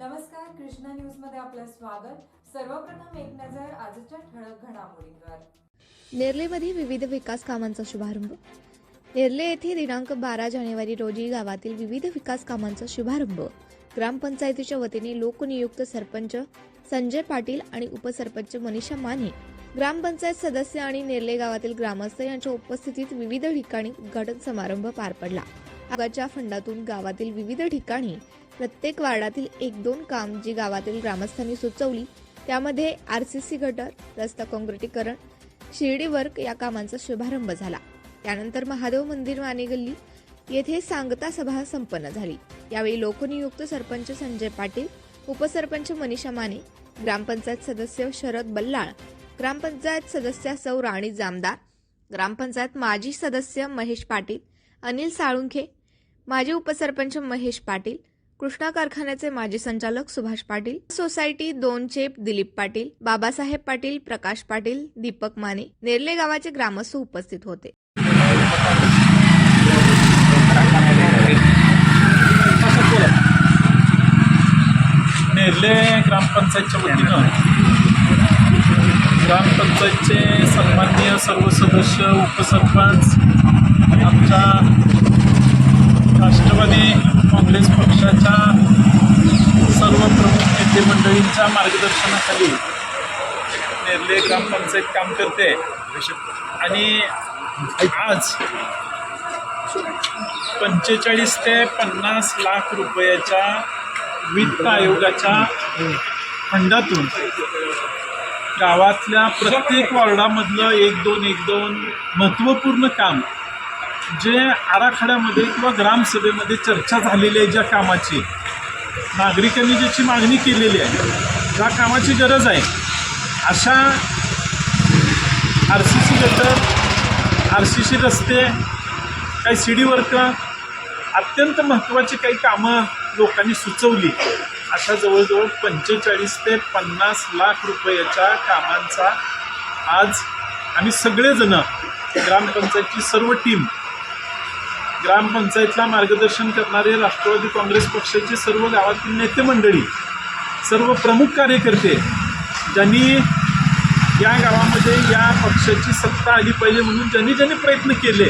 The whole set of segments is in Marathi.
नमस्कार कृष्णा न्यूजमध्ये आपलं स्वागत. सर्वप्रथम एक नजर आजच्या ठळक घडामोडींवर. नेरलेमध्ये विविध विकास कामांचा शुभारंभ. नेरले येथे दिनांक बारा जानेवारी रोजी गावातील विविध विकास कामांचा शुभारंभ. ग्रामपंचायतीच्या वतीने लोकनियुक्त सरपंच संजय पाटील आणि उपसरपंच मनीषा माने ग्रामपंचायत सदस्य आणि नेरले गावातील ग्रामस्थ यांच्या उपस्थितीत विविध ठिकाणी उद्घाटन समारंभ पार पडला. आगाच्या फंडातून गावातील विविध ठिकाणी प्रत्येक वार्डातील एक दोन काम जी गावातील ग्रामस्थांनी सुचवली त्यामध्ये आर सी सी गटर रस्ता काँक्रिटीकरण शिर्डी वर्क या कामांचा शुभारंभ झाला. त्यानंतर महादेव मंदिर माने गल्ली येथे सांगता सभा संपन्न झाली. यावेळी लोकनियुक्त सरपंच संजय पाटील उपसरपंच मनीषा माने ग्रामपंचायत सदस्य शरद बल्लाळ ग्रामपंचायत सदस्य सौ राणी जामदार ग्रामपंचायत माजी सदस्य महेश पाटील अनिल साळुंखे माजी उपसरपंच महेश पाटील कृष्णा कारखान्याचे माजी संचालक सुभाष पाटील सोसायटी दोन चेप दिलीप पाटील बाबासाहेब पाटील प्रकाश पाटील दीपक माने नेर्ले गावाचे ग्रामस्थ उपस्थित होते. नेरले ग्रामपंचायतच्या वतीनं ग्रामपंचायतचे सन्माननीय सर्व सदस्य उपसरपंच आमच्या राष्ट्रवादी काँग्रेस पक्षाच्या सर्व प्रमुख यांच्या मार्गदर्शनाखाली नेरले ग्रामपंचायत काम करते. आणि आज पंचेचाळीस ते पन्नास लाख रुपयाच्या वित्त आयोगाच्या फंडातून गावातल्या प्रत्येक वॉर्डामधलं एक दोन एक दोन महत्त्वपूर्ण काम जे आराखड्यामध्ये किंवा ग्रामसभेमध्ये चर्चा झालेली आहे ज्या कामाची नागरिकांनी ज्याची मागणी केलेली आहे ज्या कामाची गरज आहे. अशा R C C gutter R C C रस्ते काही सी डी वर्क अत्यंत महत्त्वाची काही कामं लोकांनी सुचवली. अशा जवळजवळ पंचेचाळीस ते पन्नास लाख रुपयाच्या कामांचा आज आम्ही सगळेजणं ग्रामपंचायतची सर्व टीम ग्रामपंचायतला मार्गदर्शन करणारे राष्ट्रवादी काँग्रेस पक्षाचे सर्व गावातील नेते मंडळी सर्व प्रमुख कार्यकर्ते ज्यांनी या गावामध्ये या पक्षाची सत्ता आली पाहिजे म्हणून ज्यांनी ज्यांनी प्रयत्न केले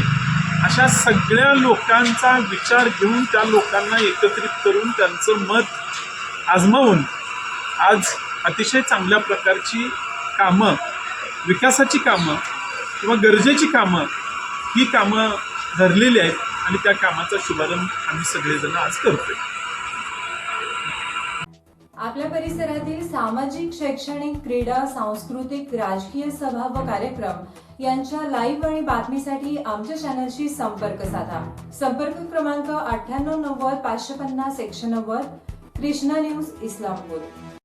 अशा सगळ्या लोकांचा विचार घेऊन त्या लोकांना एकत्रित करून त्यांचं मत आजमावून आज अतिशय चांगल्या प्रकारची कामं विकासाची कामं किंवा गरजेची कामं ही कामं धरलेली आहेत. आणि त्या कामाचा शुभारंभ आम्ही सगळेजण आज करतोय. आपल्या परिसरातील सामाजिक शैक्षणिक क्रीडा सांस्कृतिक राजकीय सभा व कार्यक्रम यांच्या लाईव्ह आणि बातमीसाठी आमच्या चॅनलशी संपर्क साधा. संपर्क क्रमांक अठ्ठ्याण्णव नव्वद पाचशे पन्नास एकशे नव्वद कृष्णा न्यूज इस्लामपूर.